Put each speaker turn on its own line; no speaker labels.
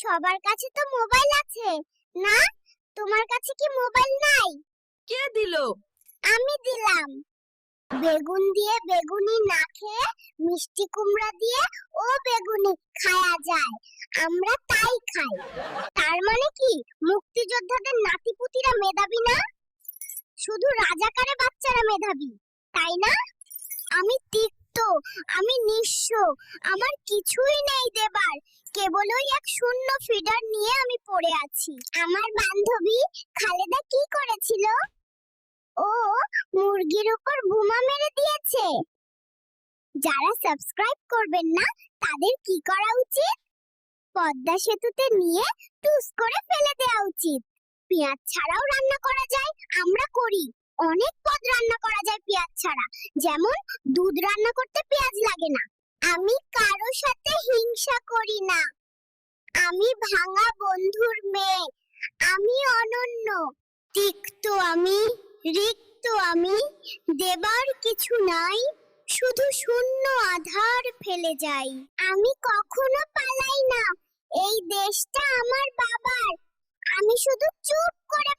সবার কাছে তো মোবাইল আছে। না তোমার কাছে কি মোবাইল নাই?
কে দিলো?
আমি দিলাম। বেগুন দিয়ে বেগুনি না খেয়ে মিষ্টি কুমড়া দিয়ে ও বেগুনি খাওয়া যায়। আমরা তাই খাই। তার মানে কি? মুক্তিযোদ্ধাদের নাতিপুতিরা মেধাবী না? শুধু রাজাকারে বাচ্চারা মেধাবী তাই না? আমি তিক্ত আমি নিঃস্ব। আমার কিছুই নেই দেবার, কেবল ওই এক শূন্য ফিডার নিয়ে আমি পড়ে আছি। আমার বান্ধবী খালেদা কি করেছিল? ও মুরগির উপর বোমা মেরে দিয়েছে। যারা সাবস্ক্রাইব করবেন না, তাদের কি করা উচিত? পদ্মা সেতুতে নিয়ে টুস করে ফেলে দেওয়া উচিত। পেঁয়াজ ছাড়াও রান্না করা যায়, আমরা করি। অনেক রান্না করা যায় পেঁয়াজ ছাড়া। যেমন, দুধ রান্না করতে পেঁয়াজ লাগে না। আমি কারও সাথে হিংসা করি না। আমি ভাঙা বন্ধুর মেয়ে। আমি অনন্য। তিক্ত আমি, রিক্ত আমি। দেবার কিছু নাই। শুধু শূন্য আধার ফেলে যাই। আমি কখনো পালাই না। এই দেশটা আমার বাবার। আমি শুধু চুপ করে